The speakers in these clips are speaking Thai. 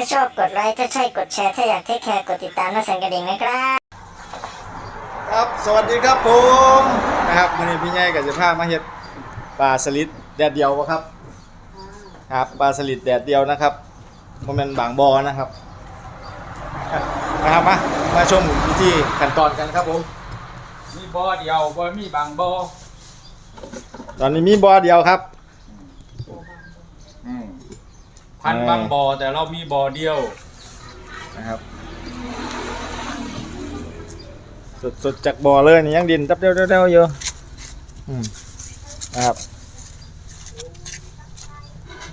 ถ้าชอบกดไลค์ ถ้าใช่กดแชร์ ถ้าอยากเทคแคร์กดติดตามและสั่นกระดิ่งนะครับ ครับ สวัสดีครับผมนะครับวันนี้พี่ใหญ่กับจะพามาเฮ็ดปลาสลิดแดดเดียวบ่ครับครับปลาสลิดแดดเดียวนะครับโมเมนบางบอนะครับนะครับมามาชมวิธีขั้นตอนกันครับผมมีบ่อเดียวบ่มีบางบ่อตอนนี้มีบอเดียวครับ อืม พันบางบ่อแต่เรามีบ่อเดียวนะครับ สดสดจากบ่อเลยนี่ยังดินตับเดียวเดียวเดียวอยู่อืมนะครับ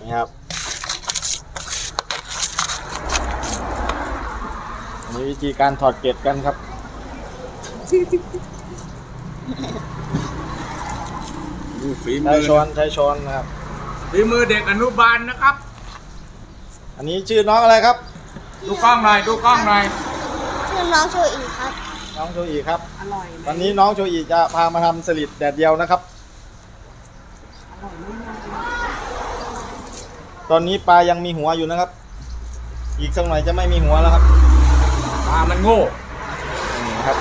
นี่ครับอันนี้วิธีการถอดเกล็ดกันครับดูฝีใช้มือช้อนใช้ช้อนนะครับฝีมือเด็กอนุบาลนะครับ อันนี้ชื่อน้องอะไรครับ ดูกล้องหน่อยดูกล้องหน่อยชื่อน้องโชอีครับ น้องโจอีครับ อร่อยไหมวันนี้น้องโจอีจะพามาทำสลิดแดดเดียวนะครับ อร่อยมากตอนนี้ปลายังมีหัวอยู่นะครับ อีกสักหน่อยจะไม่มีหัวแล้วครับปลามันโง่นี่ครับ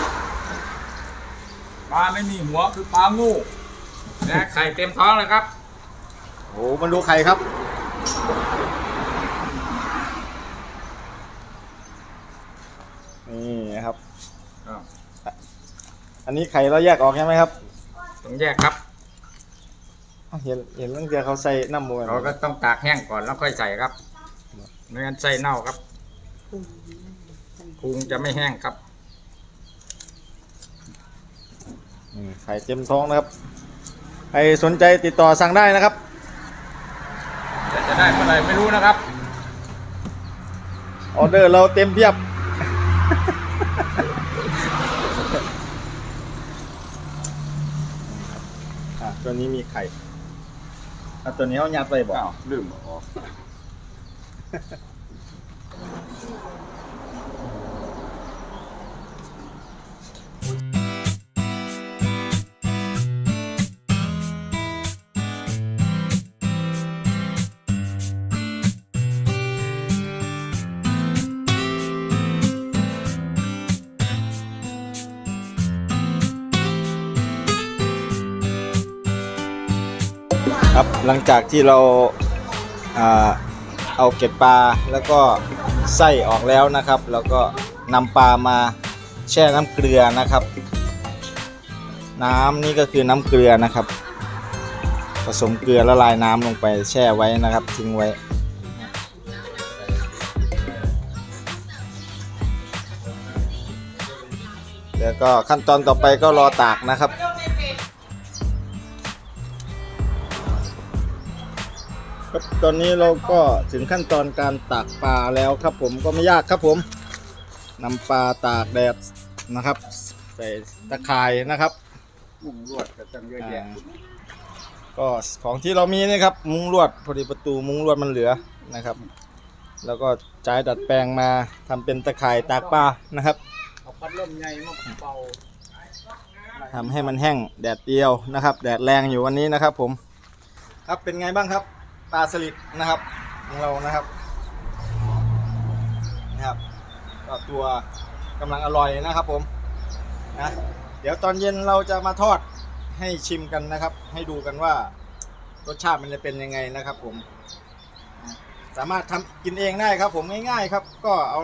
ปลาไม่มีหัวคือปลาโง่และไข่เต็มท้องเลยครับ โอ้มันดูไข่ครับ นี่นะครับ อ้าวอันนี้ไข่เราแยกออกใช่ไหมครับต้องแยกครับอ้าวเห็นเห็นตั้งแต่เขาใส่น้ำมันเราก็ต้องตากแห้งก่อนแล้วค่อยใส่ครับไม่งั้นใส่เน่าครับพุงจะไม่แห้งครับ อืมไข่เต็มท้องนะครับใครสนใจติดต่อสั่งได้นะครับ แต่จะได้เมื่อไหร่ไม่รู้นะครับ ออเดอร์เราเต็มเพียบ อะ ตัวนี้มีไข่อะตัวนี้เขายัดไปบอกอ้าวลืมออก ครับหลังจากที่เราอ่าเอาเกล็ดปลาแล้วก็ไส้ออกแล้วนะครับ แล้วก็นำปลามาแช่น้ำเกลือนะครับ น้ำนี่ก็คือน้ำเกลือนะครับ ผสมเกลือละลายน้ำลงไปแช่ไว้นะครับ ทิ้งไว้ แล้วก็ขั้นตอนต่อไปก็รอตากนะครับ ครับตอนนี้เราก็ถึงขั้นตอนการตากปลาแล้วครับผมก็ไม่ยากครับผมนำปลาตากแดดนะครับ ใส่ตะข่ายนะครับมุงลวดก็ต้องเยอะแยะอ่าก็ของที่เรามีนี่ครับ มุ้งลวดพอดีประตูมุ้งลวดมันเหลือนะครับ แล้วก็ใช้ดัดแปลงมาทำเป็นตะข่ายตากปลานะครับเอาพัดลมใหญ่มาเป่าทำให้มันแห้งแดดเดียวนะครับ แดดแรงอยู่วันนี้นะครับผม ครับเป็นไงบ้างครับป ลาสลิดนะครับของเรานะครับนะครับก็ตัวกำลังอร่อยนะครับผมนะเดี๋ยวตอนเย็นเราจะมาทอดให้ชิมกันนะครับ ให้ดูกันว่ารสชาติมันจะเป็นยังไงนะครับผม สามารถทำกินเองได้ครับ ผมง่ายๆครับ ก็เอา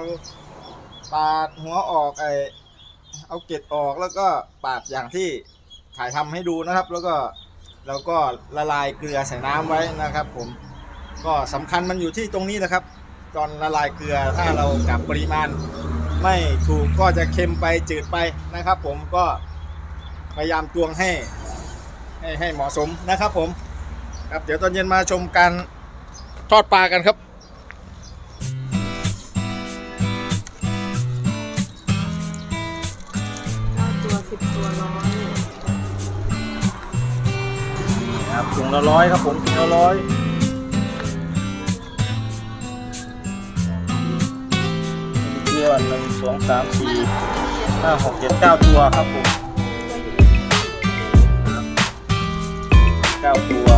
ปาดหัวออกไอเอาเกล็ดออกแล้วก็ปาดอย่างที่ถ่ายทำให้ดูนะครับ แล้วก็ แล้วก็ละลายเกลือใส่น้ำไว้นะครับ ผมก็สำคัญมันอยู่ที่ตรงนี้นะครับ ตอนละลายเกลือถ้าเรากับปริมาณ ไม่ถูกก็จะเค็มไปจืดไปนะครับ ผมก็พยายามตวงให้ให้ให้เหมาะสมนะครับ ผมครับเดี๋ยวตอนเย็นมาชมการทอดปลากันครับ ถุงละร้อยครับผมถุงละร้อยตัวหนึ่งสองสามสี่ห้าหกเจ็ดเก้าตัวครับผมเก้าตัว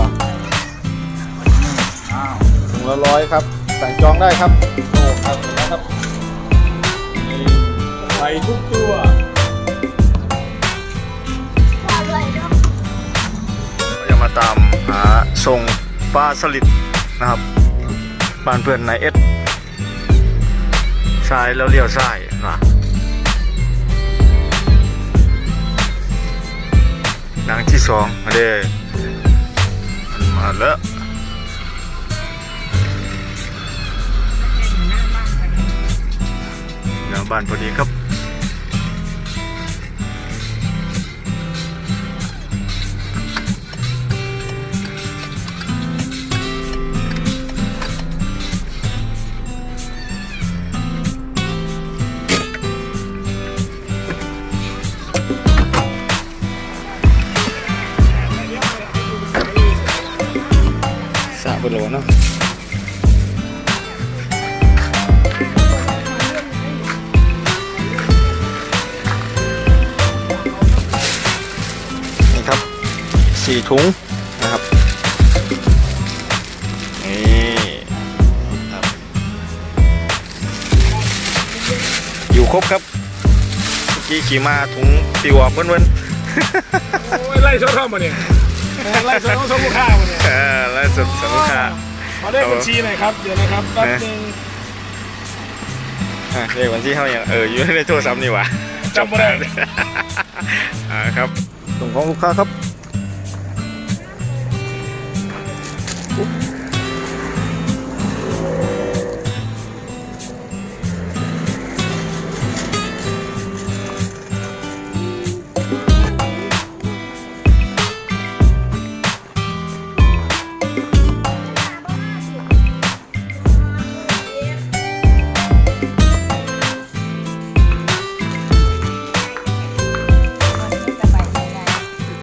ถุงละร้อยครับ สั่งจองได้ครับโอ้ครับนะครับไปทุกตัว ตามหาทรงปลาสลิดนะครับบ้านเพื่อนนายเอสซ้ายแล้วเลี้ยวซ้ายนะหนังที่สองมาเด้มันมาแล้วหน้าบ้านพอดีครับ สี่ถุงนะครับนี่ครับอยู่ครบครับเมื่อกี้ขี่มาถุงติวออกเว้นโอ้ยไล่ชดเข้ามาเนี่ยไล่ชดต้องชดลูกค้ามาเนี่ยๆเออแล้วสุดสำคัญขอเลขบัญชีหน่อยครับเดี๋ยวนะครับแป๊บนึงอะเลขวันที่เท่าอย่างเอออยู่ในโทรศัพท์นี่หว่าจำไม่ได้อ่าครับส่งของลูกค้าครับ Oops.